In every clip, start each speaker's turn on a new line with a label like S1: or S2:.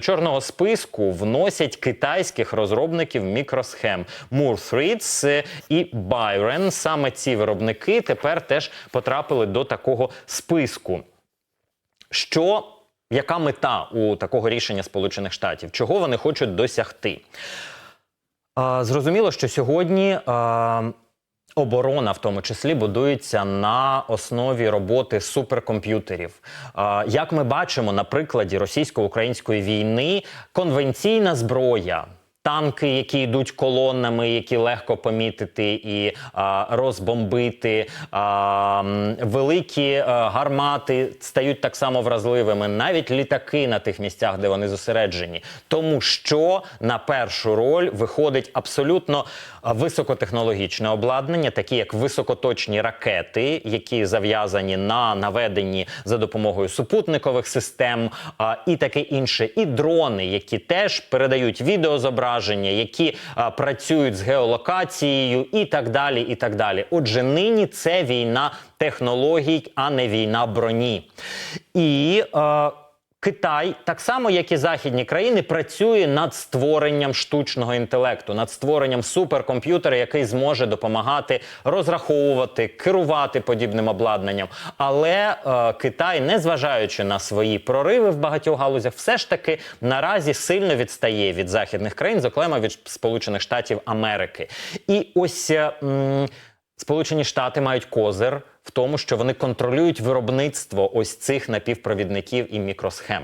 S1: Чорного списку вносять китайських розробників мікросхем Moore Threads і Byron. Саме ці виробники тепер теж потрапили до такого списку. Що яка мета у такого рішення Сполучених Штатів? Чого вони хочуть досягти? А, зрозуміло, що сьогодні а, оборона, в тому числі, будується на основі роботи суперкомп'ютерів. Як ми бачимо на прикладі російсько-української війни, конвенційна зброя. Танки, які йдуть колонами, які легко помітити і а, розбомбити, а, великі а, гармати стають так само вразливими, навіть літаки на тих місцях, де вони зосереджені, тому що на першу роль виходить абсолютно високотехнологічне обладнання, такі як високоточні ракети, які зав'язані на наведенні за допомогою супутникових систем, а, і таке інше, і дрони, які теж передають відеозображення, які а, працюють з геолокацією, і так далі. І так далі. Отже, нині це війна технологій, а не війна броні. І е, Китай, так само як і західні країни, працює над створенням штучного інтелекту, над створенням суперкомп'ютера, який зможе допомагати розраховувати, керувати подібним обладнанням. Але е, Китай, незважаючи на свої прориви в багатьох галузях, все ж таки наразі сильно відстає від західних країн, зокрема від Сполучених Штатів Америки. І ось. е, м, Сполучені Штати мають козир в тому, що вони контролюють виробництво ось цих напівпровідників і мікросхем.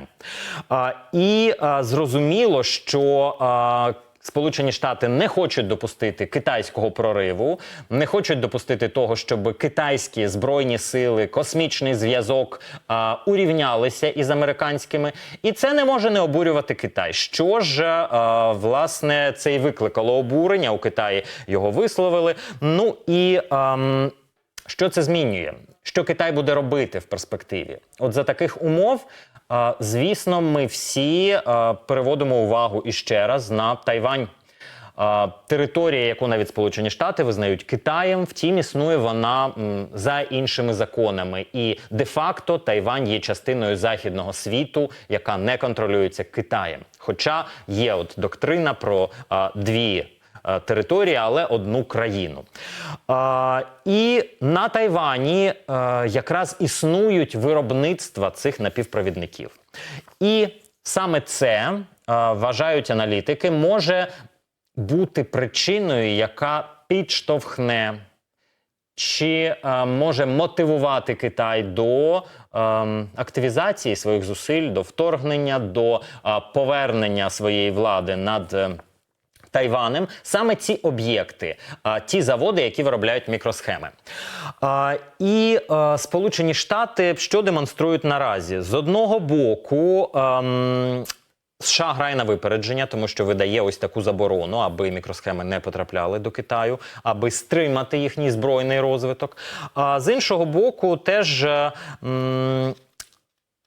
S1: А, і а, зрозуміло, що а, Сполучені Штати не хочуть допустити китайського прориву, не хочуть допустити того, щоб китайські збройні сили, космічний зв'язок а, урівнялися із американськими, і це не може не обурювати Китай. Що ж, а, власне, це і викликало обурення у Китаї. Його висловили. Ну і ам, що це змінює? Що Китай буде робити в перспективі? От за таких умов, звісно, ми всі переводимо увагу іще раз на Тайвань. Територія, яку навіть Сполучені Штати визнають Китаєм, втім існує вона за іншими законами, і де-факто Тайвань є частиною західного світу, яка не контролюється Китаєм. Хоча є от доктрина про дві території, але одну країну. І на Тайвані е, якраз існують виробництва цих напівпровідників. І саме це, е, вважають аналітики, може бути причиною, яка підштовхне чи е, може мотивувати Китай до ем, активізації своїх зусиль, до вторгнення, до е, повернення своєї влади над. Е, Тайванем саме ці об'єкти, ті заводи, які виробляють мікросхеми. І Сполучені Штати що демонструють наразі? З одного боку. ем, США грає на випередження, тому що видає ось таку заборону, аби мікросхеми не потрапляли до Китаю, аби стримати їхній збройний розвиток. А з іншого боку, теж е, м,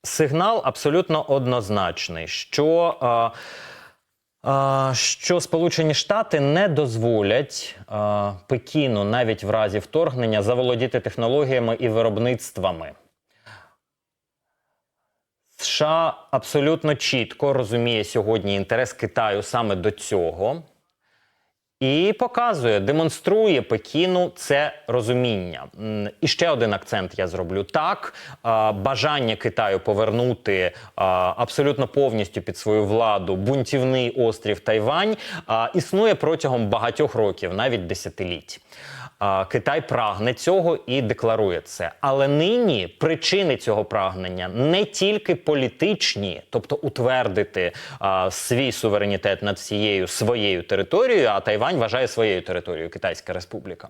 S1: сигнал абсолютно однозначний, що. е, а, що Сполучені Штати не дозволять Пекіну навіть в разі вторгнення заволодіти технологіями і виробництвами. США абсолютно чітко розуміє сьогодні інтерес Китаю саме до цього. І показує, демонструє Пекіну це розуміння. І ще один акцент я зроблю так: бажання Китаю повернути абсолютно повністю під свою владу бунтівний острів Тайвань існує протягом багатьох років, навіть десятиліть. Китай прагне цього і декларує це. Але нині причини цього прагнення не тільки політичні, тобто утвердити а, свій суверенітет над всією своєю територією, а Тайвань вважає своєю територією Китайська Республіка.